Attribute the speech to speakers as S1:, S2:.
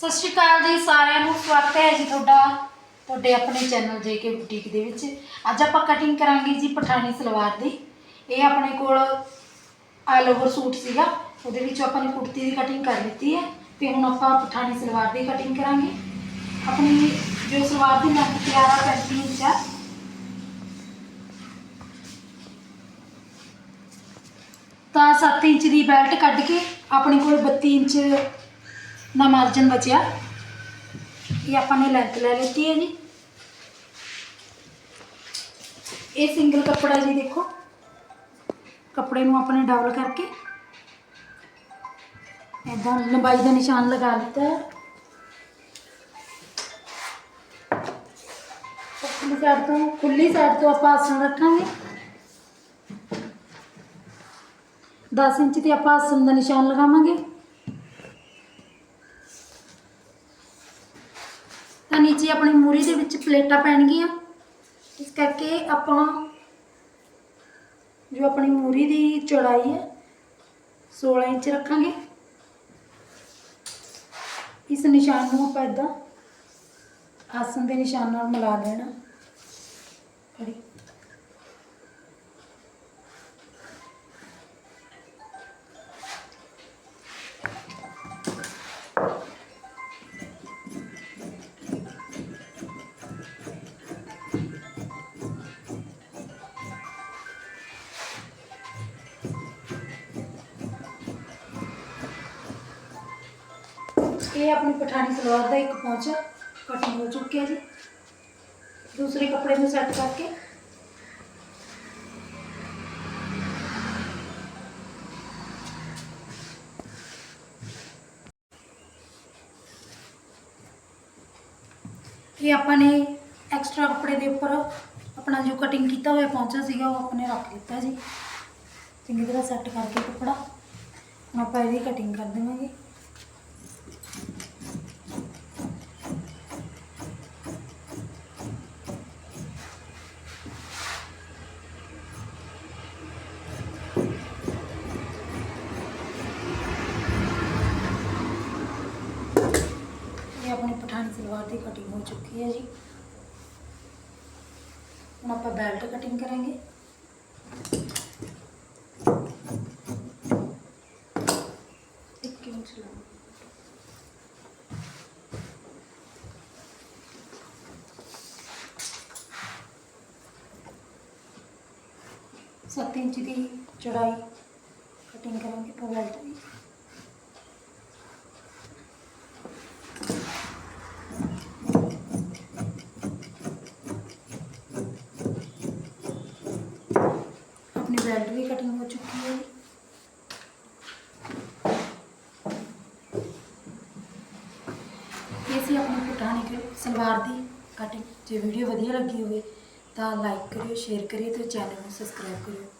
S1: ਸਤਿ ਸ਼੍ਰੀ ਅਕਾਲ ਜੀ ਸਾਰਿਆਂ ਨੂੰ, ਸਵਾਗਤ ਹੈ ਜੀ ਤੁਹਾਡਾ, ਤੁਹਾਡੇ ਆਪਣੇ ਚੈਨਲ ਜੇਕੇ ਬੁਟੀਕ ਦੇ ਵਿੱਚ। ਅੱਜ ਆਪਾਂ ਕਟਿੰਗ ਕਰਾਂਗੇ ਜੀ ਪਠਾਣੀ ਸਲਵਾਰ ਦੀ। ਇਹ ਆਪਣੇ ਕੋਲ ਆਲ ਓਵਰ ਸੂਟ ਸੀਗਾ, ਉਹਦੇ ਵਿੱਚ ਆਪਾਂ ਨੇ ਕੁੜਤੀ ਦੀ ਕਟਿੰਗ ਕਰ ਦਿੱਤੀ ਹੈ ਤੇ ਹੁਣ ਆਪਾਂ ਪਠਾਣੀ ਸਲਵਾਰ ਦੀ ਕਟਿੰਗ ਕਰਾਂਗੇ। ਆਪਣੀ ਜੋ ਸਲਵਾਰ ਦੀ ਨੱਕ ਤਿਆਰ ਆ 35 ਇੰਚ ਆ। ਤਾਂ 7 ਇੰਚ ਦੀ ਬੈਲਟ ਕੱਢ ਕੇ ਆਪਣੇ ਕੋਲ 32 ਇੰਚ ਦਾ ਮਾਰਜਨ ਬਚਿਆ। ਇਹ ਆਪਾਂ ਨੇ ਲੈਂਥ ਲੈ ਲਿੱਤੀ ਹੈ ਜੀ। ਇਹ ਸਿੰਗਲ ਕੱਪੜਾ ਜੀ ਦੇਖੋ। ਕੱਪੜੇ ਨੂੰ ਆਪਾਂ ਨੇ ਡਬਲ ਕਰਕੇ ਇਦਾਂ ਲੰਬਾਈ ਦਾ ਨਿਸ਼ਾਨ ਲਗਾ ਦਿੱਤਾ ਹੈ। ਖੁੱਲੀ ਸਾਈਡ ਤੋਂ ਖੁੱਲੀ ਸਾਈਡ ਤੋਂ ਆਪਾਂ ਆਸਣ ਰੱਖਾਂਗੇ। 10 ਇੰਚ ਤੇ ਆਪਾਂ ਆਸਣ ਦਾ ਨਿਸ਼ਾਨ ਲਗਾਵਾਂਗੇ। ਤਾਂ ਨੀਚੇ ਆਪਣੀ ਮੂਰੀ ਦੇ ਵਿੱਚ ਪਲੇਟਾਂ ਪੈਣਗੀਆਂ। ਇਸ ਕਰਕੇ ਆਪਾਂ ਜੋ ਆਪਣੀ ਮੂਰੀ ਦੀ ਚੌੜਾਈ ਹੈ 16 ਇੰਚ ਰੱਖਾਂਗੇ। ਇਸ ਨਿਸ਼ਾਨ ਨੂੰ ਆਪਾਂ ਇਦਾਂ ਆਸਨ ਦੇ ਨਿਸ਼ਾਨ ਨਾਲ ਮਿਲਾ ਦੇਣਾ। ਫੜੀ। ਇਹ ਆਪਣੀ ਪਠਾਨੀ ਸਲਵਾਰ ਦਾ ਇੱਕ ਪਹੁੰਚਾ ਕਟਿੰਗ ਹੋ ਚੁੱਕਿਆ ਜੀ ਦੂਸਰੇ ਕੱਪੜੇ ਨੂੰ ਸੈੱਟ ਕਰਕੇ ਇਹ ਆਪਾਂ ਨੇ ਐਕਸਟਰਾ ਕੱਪੜੇ ਦੇ ਉੱਪਰ ਆਪਣਾ ਜੋ ਕਟਿੰਗ ਕੀਤਾ ਹੋਇਆ ਪਹੁੰਚਾ ਸੀਗਾ ਉਹ ਆਪਣੇ ਰੱਖ ਲਿੱਤਾ ਜੀ ਚੰਗੀ ਤਰ੍ਹਾਂ ਸੈੱਟ ਕਰਕੇ ਕੱਪੜਾ ਹੁਣ ਆਪਾਂ ਇਹਦੀ ਕਟਿੰਗ ਕਰ ਸਲਵਾਰ ਦੀ ਕਟਿੰਗ ਹੋ ਚੁੱਕੀ ਹੈ ਜੀ। ਹੁਣ ਆਪਾਂ ਬੈਲਟ ਕਟਿੰਗ ਕਰਾਂਗੇ। ਇੱਕ ਇੰਚ ਲਓ ਸੱਤ ਇੰਚ ਦੀ ਚੜਾਈ ਕਟਿੰਗ ਕਰਾਂਗੇ ਆਪਾਂ ਬੈਲਟ ਦੀ। अपनी बेल्ट भी कटिंग हो चुकी है ਇਹ ਸੀ ਆਪਣੀ ਪਠਾਨੀ ਕਿ ਸਲਵਾਰ ਦੀ ਕਟਿੰਗ ਜੇ ਵੀਡੀਓ ਵਧੀਆ ਲੱਗੀ ਹੋਵੇ ਤਾਂ ਲਾਈਕ ਕਰਿਓ ਸ਼ੇਅਰ ਕਰਿਓ ਤੇ ਚੈਨਲ ਨੂੰ ਸਬਸਕ੍ਰਾਈਬ ਕਰਿਓ